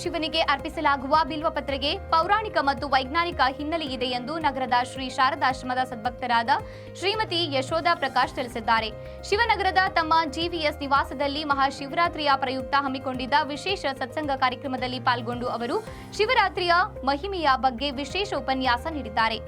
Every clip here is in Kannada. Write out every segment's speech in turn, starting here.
ಶಿವನಿಗೆ ಅರ್ಪಿಸಲಾಗುವ ಬಿಲ್ವಪತ್ರೆಗೆ ಪೌರಾಣಿಕ ಮತ್ತು ವೈಜ್ಞಾನಿಕ ಹಿನ್ನೆಲೆ ಇದೆ ಎಂದು ನಗರದ ಶ್ರೀ ಶಾರದಾಶ್ರಮದ ಸದ್ಭಕ್ತರಾದ ಶ್ರೀಮತಿ ಯಶೋಧ ಪ್ರಕಾಶ್ ತಿಳಿಸಿದ್ದಾರೆ. ಶಿವನಗರದ ತಮ್ಮ ಜಿವಿಎಸ್ ನಿವಾಸದಲ್ಲಿ ಮಹಾಶಿವರಾತ್ರಿಯ ಪ್ರಯುಕ್ತ ಹಮ್ಮಿಕೊಂಡಿದ್ದ ವಿಶೇಷ ಸತ್ಸಂಗ ಕಾರ್ಯಕ್ರಮದಲ್ಲಿ ಪಾಲ್ಗೊಂಡು ಅವರು ಶಿವರಾತ್ರಿಯ ಮಹಿಮೆಯ ಬಗ್ಗೆ ವಿಶೇಷ ಉಪನ್ಯಾಸ ನೀಡಿದ್ದಾರೆ.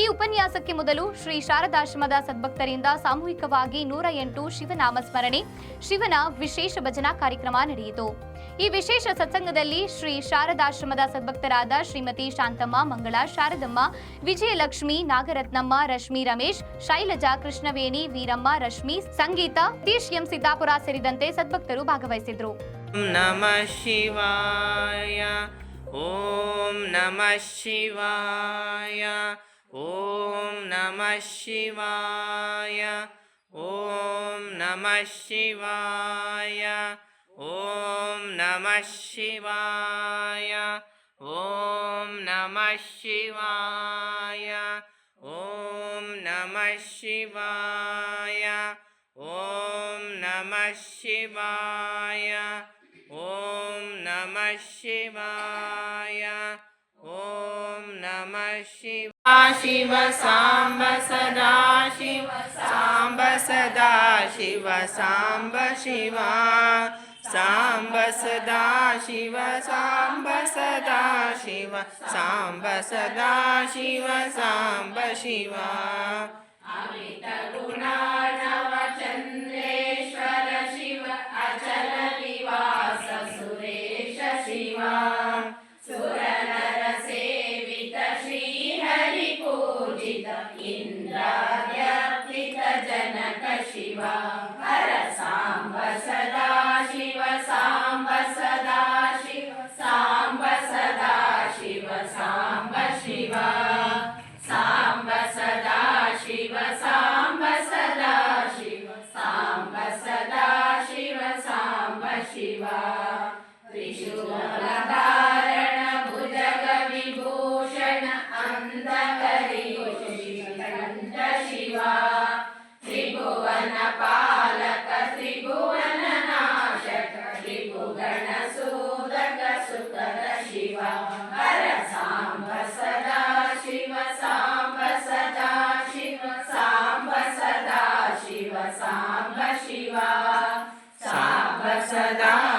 ಈ ಉಪನ್ಯಾಸಕ್ಕೆ ಮೊದಲು ಶ್ರೀ ಶಾರದಾಶ್ರಮದ ಸದ್ಭಕ್ತರಿಂದ ಸಾಮೂಹಿಕವಾಗಿ ನೂರ ಎಂಟು ಶಿವನಾಮ ಸ್ಮರಣೆ, ಶಿವನ ವಿಶೇಷ ಭಜನಾ ಕಾರ್ಯಕ್ರಮ ನಡೆಯಿತು. ಈ ವಿಶೇಷ ಸತ್ಸಂಗದಲ್ಲಿ ಶ್ರೀ ಶಾರದಾಶ್ರಮದ ಸದ್ಭಕ್ತರಾದ ಶ್ರೀಮತಿ ಶಾಂತಮ್ಮ, ಮಂಗಳ, ಶಾರದಮ್ಮ, ವಿಜಯಲಕ್ಷ್ಮಿ, ನಾಗರತ್ನಮ್ಮ, ರಶ್ಮಿ ರಮೇಶ್, ಶೈಲಜಾ ಕೃಷ್ಣವೇಣಿ, ವೀರಮ್ಮ, ರಶ್ಮಿ, ಸಂಗೀತ, ತೀಶ್ ಎಂ ಸಿದ್ದಾಪುರ ಸೇರಿದಂತೆ ಸದ್ಭಕ್ತರು ಭಾಗವಹಿಸಿದ್ರು. ನಮ ಶಿವಾಯ, ಓಂ ನಮ ಶಿವಾಯ, ಓಂ ನಮ ಶಿವಾಯ, ಓಂ ನಮ ಶಿವಾಯ. ॐ नमः शिवाय ॐ नमः शिवाय ॐ नमः शिवाय ॐ नमः शिवाय ॐ नमः शिवाय ॐ नमः शिवा, शिव साम्ब सदा, शिव साम्ब सदा, Shiva Samba Shiva. Sambasada Shiva, Sambasada Shiva, Sambasada Shiva, Sambasada Shiva त्रिशूलधारण भुजग Vibhushan अन्तकरि Shrikanth Shiva त्रिभुवन पालक त्रिभुवन नाशक त्रिभुगण सूदक सुखद शिवा हर साम्ब सदा शिव साम्ब सदा शिव साम्ब सदा शिव साम्ब शिवा